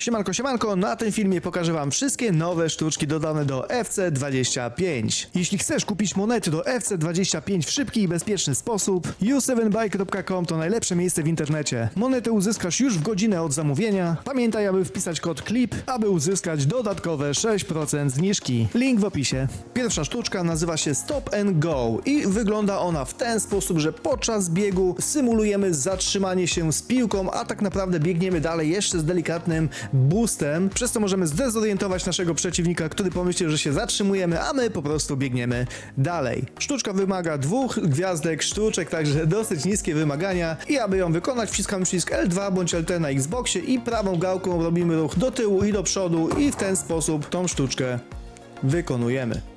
Siemanko, siemanko, na tym filmie pokażę wam wszystkie nowe sztuczki dodane do FC25. Jeśli chcesz kupić monety do FC25 w szybki i bezpieczny sposób, u7bike.com to najlepsze miejsce w internecie. Monety uzyskasz już w godzinę od zamówienia. Pamiętaj, aby wpisać kod CLIP, aby uzyskać dodatkowe 6% zniżki. Link w opisie. Pierwsza sztuczka nazywa się Stop and Go i wygląda ona w ten sposób, że podczas biegu symulujemy zatrzymanie się z piłką, a tak naprawdę biegniemy dalej jeszcze z delikatnym boostem, przez co możemy zdezorientować naszego przeciwnika, który pomyśli, że się zatrzymujemy, a my po prostu biegniemy dalej. Sztuczka wymaga dwóch gwiazdek sztuczek, także dosyć niskie wymagania i aby ją wykonać wciskamy przycisk L2 bądź LT na Xboxie i prawą gałką robimy ruch do tyłu i do przodu i w ten sposób tą sztuczkę wykonujemy.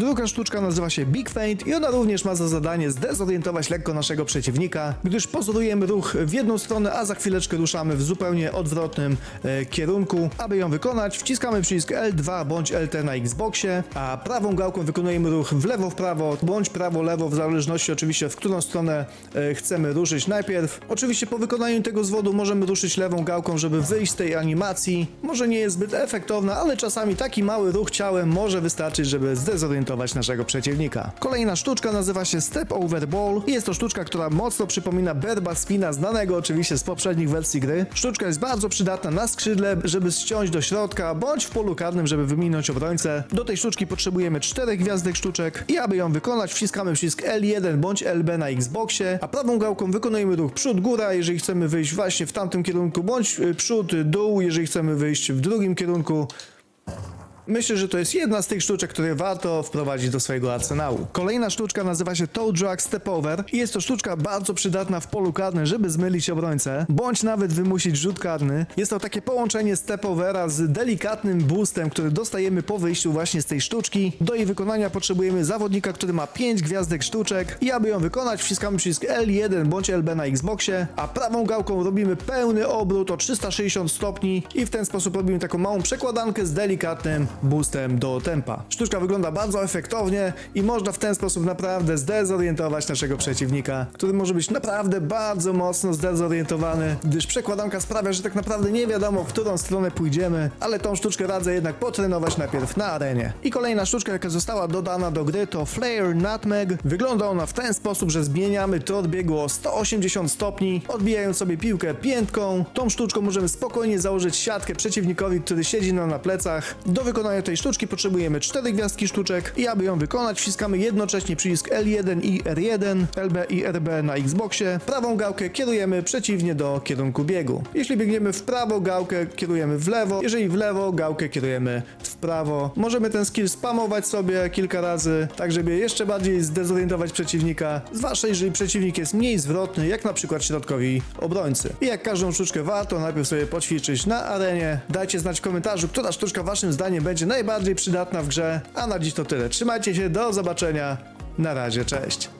Druga sztuczka nazywa się Big Feint i ona również ma za zadanie zdezorientować lekko naszego przeciwnika, gdyż pozorujemy ruch w jedną stronę, a za chwileczkę ruszamy w zupełnie odwrotnym e, kierunku. Aby ją wykonać, wciskamy przycisk L2 bądź LT na Xboxie, a prawą gałką wykonujemy ruch w lewo, w prawo, bądź prawo, lewo, w zależności oczywiście w którą stronę e, chcemy ruszyć najpierw. Oczywiście po wykonaniu tego zwodu możemy ruszyć lewą gałką, żeby wyjść z tej animacji. Może nie jest zbyt efektowna, ale czasami taki mały ruch ciałem może wystarczyć, żeby zdezorientować naszego przeciwnika. Kolejna sztuczka nazywa się Step Over Ball i jest to sztuczka, która mocno przypomina Berba Spina, znanego oczywiście z poprzednich wersji gry. Sztuczka jest bardzo przydatna na skrzydle, żeby ściąć do środka, bądź w polu karnym, żeby wyminąć obrońcę. Do tej sztuczki potrzebujemy czterech gwiazdek sztuczek i aby ją wykonać, wciskamy przycisk L1 bądź LB na Xboxie, a prawą gałką wykonujemy ruch przód-góra, jeżeli chcemy wyjść właśnie w tamtym kierunku, bądź y, przód-dół, jeżeli chcemy wyjść w drugim kierunku. Myślę, że to jest jedna z tych sztuczek, które warto wprowadzić do swojego arsenału. Kolejna sztuczka nazywa się Toe Drag Step Over i jest to sztuczka bardzo przydatna w polu karnym, żeby zmylić obrońcę, bądź nawet wymusić rzut karny. Jest to takie połączenie Step Overa z delikatnym boostem, który dostajemy po wyjściu właśnie z tej sztuczki. Do jej wykonania potrzebujemy zawodnika, który ma 5 gwiazdek sztuczek i aby ją wykonać wciskamy przycisk L1 bądź LB na Xboxie, a prawą gałką robimy pełny obrót o 360 stopni i w ten sposób robimy taką małą przekładankę z delikatnym boostem do tempa. Sztuczka wygląda bardzo efektownie i można w ten sposób naprawdę zdezorientować naszego przeciwnika, który może być naprawdę bardzo mocno zdezorientowany, gdyż przekładanka sprawia, że tak naprawdę nie wiadomo, w którą stronę pójdziemy, ale tą sztuczkę radzę jednak potrenować najpierw na arenie. I kolejna sztuczka, jaka została dodana do gry to Flare Nutmeg. Wygląda ona w ten sposób, że zmieniamy tor biegu o 180 stopni, odbijając sobie piłkę piętką. Tą sztuczką możemy spokojnie założyć siatkę przeciwnikowi, który siedzi nam na plecach. Do wykonania tej sztuczki potrzebujemy 4 gwiazdki sztuczek i aby ją wykonać wciskamy jednocześnie przycisk L1 i R1, LB i RB na Xboxie. Prawą gałkę kierujemy przeciwnie do kierunku biegu. Jeśli biegniemy w prawo, gałkę kierujemy w lewo, jeżeli w lewo, gałkę kierujemy w prawo. Możemy ten skill spamować sobie kilka razy, tak żeby jeszcze bardziej zdezorientować przeciwnika, zwłaszcza jeżeli przeciwnik jest mniej zwrotny, jak na przykład środkowi obrońcy. I jak każdą sztuczkę warto najpierw sobie poćwiczyć na arenie. Dajcie znać w komentarzu, która sztuczka waszym zdaniem będzie najbardziej przydatna w grze. A na dziś to tyle. Trzymajcie się, do zobaczenia. Na razie, cześć.